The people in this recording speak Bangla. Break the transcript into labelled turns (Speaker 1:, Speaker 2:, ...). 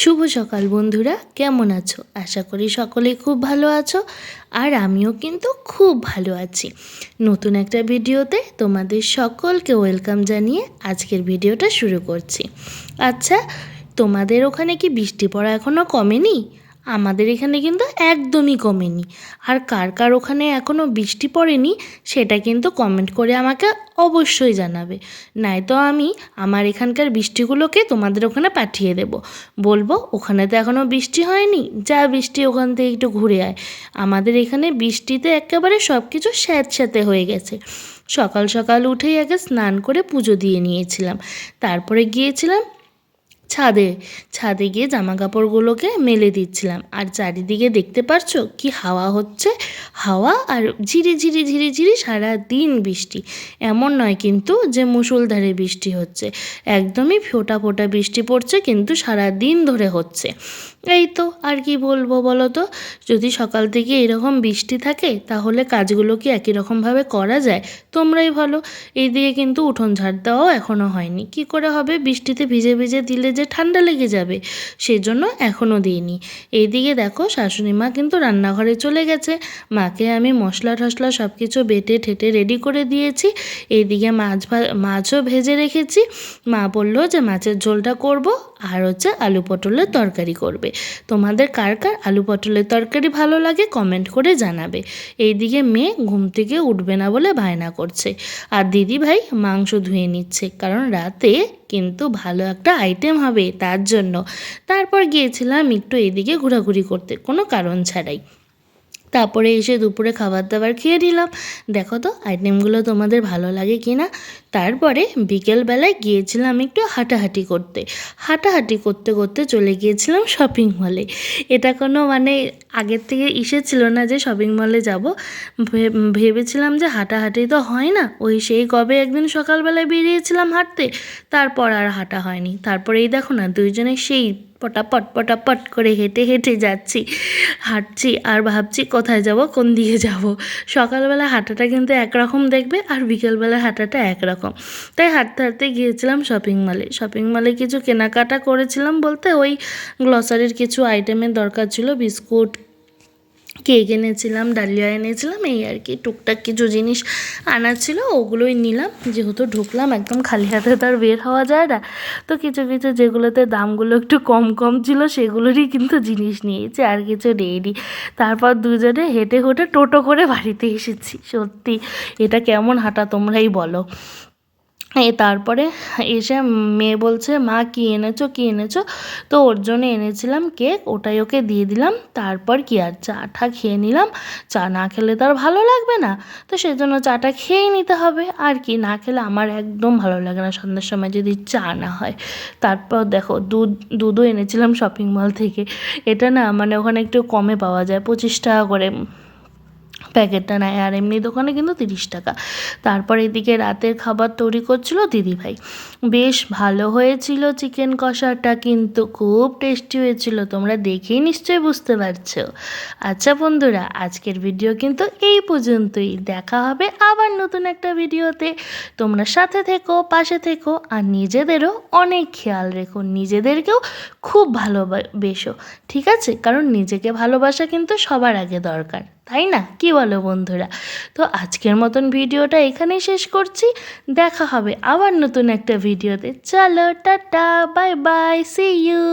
Speaker 1: শুভ সকাল বন্ধুরা, কেমন আছো? আশা করি সকলে খুব ভালো আছো আর আমিও কিন্তু খুব ভালো আছি। নতুন একটা ভিডিওতে তোমাদের সকলকে ওয়েলকাম জানিয়ে আজকের ভিডিওটা শুরু করছি। আচ্ছা তোমাদের ওখানে কি বৃষ্টি পড়া এখনও কমেনি? আমাদের এখানে কিন্তু একদমই কমেনি। আর কার কার ওখানে এখনও বৃষ্টি পড়েনি, সেটা কিন্তু কমেন্ট করে আমাকে অবশ্যই জানাবে। নয়তো আমি আমার এখানকার বৃষ্টিগুলোকে তোমাদের ওখানে পাঠিয়ে দেব। বলব, ওখানে তো এখনও বৃষ্টি হয়নি, যা বৃষ্টি ওখান থেকে একটু ঘুরে আয়। আমাদের এখানে বৃষ্টিতে একেবারে সব কিছু স্যাঁতস্যাঁতে হয়ে গেছে। সকাল সকাল উঠেই আগে স্নান করে পুজো দিয়ে নিয়েছিলাম। তারপরে গিয়েছিলাম ছাদে ছাদে গিয়ে জামা কাপড়গুলোকে মেলে দিচ্ছিলাম। আর চারিদিকে দেখতে পারছ কি হাওয়া হচ্ছে? হাওয়া আর ঝিরি ঝিরি ঝিরি ঝিরি সারা দিন বৃষ্টি। এমন নয় কিন্তু যে মুসুলধারে বৃষ্টি হচ্ছে। একদমই ফোটা ফোটা বৃষ্টি পড়ছে কিন্তু সারা দিন ধরে হচ্ছে। এই তো, আর কি বলব বলো তো? যদি সকাল থেকে এরকম বৃষ্টি থাকে, তাহলে কাজগুলো কি একই রকমভাবে করা যায়? তোমরাই ভালো এইদিকে কিন্তু উঠোন ঝাড় দেওয়াও এখনও হয়নি। কি করে হবে? বৃষ্টিতে ভিজে ভিজে দিলে যে ঠান্ডা লেগে যাবে, সেজন্য এখনও দিইনি। এইদিকে দেখো শাশুড়ি মা কিন্তু রান্নাঘরে চলে গেছে। মাকে আমি মশলা টশলা সব কিছু বেটে ঠেটে রেডি করে দিয়েছি। এইদিকে মাছ ভা, মাছও ভেজে রেখেছি। মা বলল যে মাছের ঝোলটা করব। আর হচ্ছে আলু পটলের তরকারি করবে। তোমাদের কার কার আলু পটলের তরকারি ভালো লাগে কমেন্ট করে জানাবে। এইদিকে মেয়ে ঘুম থেকে উঠবে না বলে ভায়না করছে। আর দিদি ভাই মাংস ধুয়ে নিচ্ছে, কারণ রাতে কিন্তু ভালো একটা আইটেম হবে তার জন্য। তারপর গিয়েছিলাম একটু এদিকে ঘোরাঘুরি করতে, কোনো কারণ ছাড়াই। তারপরে এসে দুপুরে খাবার দাবার খেয়ে নিলাম। দেখো তো আইটেমগুলো তোমাদের ভালো লাগে কি না তারপরে বিকেলবেলায় গিয়েছিলাম একটু হাঁটাহাঁটি করতে। হাঁটাহাঁটি করতে করতে চলে গিয়েছিলাম শপিং মলে এটা কোনো মানে আগের থেকে ইসে ছিল না যে শপিং মলে যাব। ভেবেছিলাম যে হাঁটাহাঁটি তো হয় না। ওই সেই কবে একদিন সকালবেলায় বেরিয়েছিলাম হাঁটতে, তারপর আর হাঁটা হয়নি। তারপরে এই দেখো না, দুইজনে সেই পটাপট পটাপট করে হেঁটে হেঁটে যাচ্ছি। হাঁটছি আর ভাবছি কোথায় যাব, কোন দিকে যাব। সকালবেলা হাঁটাটা কিন্তু একরকম দেখবে আর বিকেলবেলা হাঁটাটা একরকম। তাই হাঁটতে হাঁটতে গিয়েছিলাম শপিং মলে শপিং মলে কিছু কেনাকাটা করেছিলাম বলতে ওই গ্লসারির কিছু আইটেমের দরকার ছিল, বিস্কুট কেক এনেছিলাম, ডালিয়া এনেছিলাম, এই আর কি। টুকটাক কিছু জিনিস আনার ছিল, ওগুলোই নিলাম। যেহেতু ঢুকলাম, একদম খালি হাতে তো আর বের হওয়া যায় না। তো কিছু কিছু যেগুলোতে দামগুলো একটু কম কম ছিল, সেগুলোরই কিন্তু জিনিস নিয়েছি, আর কিছু নেইনি। তারপর দুজনে হেঁটে হেঁটে টোটো করে বাড়িতে এসেছি, সত্যি। এটা কেমন হাঁটা তোমরাই বলো। এ তারপরে এসে মেয়ে বলছে, মা, কী এনেছো কী এনেছো? তো ওর জন্য এনেছিলাম কেক, ওটাই ওকে দিয়ে দিলাম। তারপর কি আর, চাটা খেয়ে নিলাম। চা না খেলে তো আর ভালো লাগবে না। তো সেজন্য চাটা খেয়েই নিতে হবে। আর কি, না খেলে আমার একদম ভালো লাগে না। সন্ধ্যার সময় যদি চা না হয়। তারপর দেখো, দুধ, দুধও এনেছিলাম শপিং মল থেকে। এটা না মানে ওখানে একটু কমে পাওয়া যায়, পঁচিশ টাকা করে। প্যাকেটটা নেয় আর এমনি দোকানে কিন্তু তিরিশ টাকা। তারপর এদিকে রাতের খাবার তৈরি করছিল দিদিভাই। বেশ ভালো হয়েছিল চিকেন কষাটা, কিন্তু খুব টেস্টি হয়েছিল। তোমরা দেখেই নিশ্চয়ই বুঝতে পারছ। আচ্ছা বন্ধুরা, আজকের ভিডিও কিন্তু এই পর্যন্তই। দেখা হবে আবার নতুন একটা ভিডিওতে। তোমরা সাথে থেকো, পাশে থেকো, আর নিজেদেরও অনেক খেয়াল রেখো। নিজেদেরকেও খুব ভালোবেসো, ঠিক আছে? কারণ নিজেকে ভালোবাসা কিন্তু সবার আগে দরকার। তাই না? কি বলো বন্ধুরা? তো আজকের মতন ভিডিওটা এখানেই শেষ করছি। দেখা হবে আবার নতুন একটা ভিডিওতে। চলো, tata bye bye see you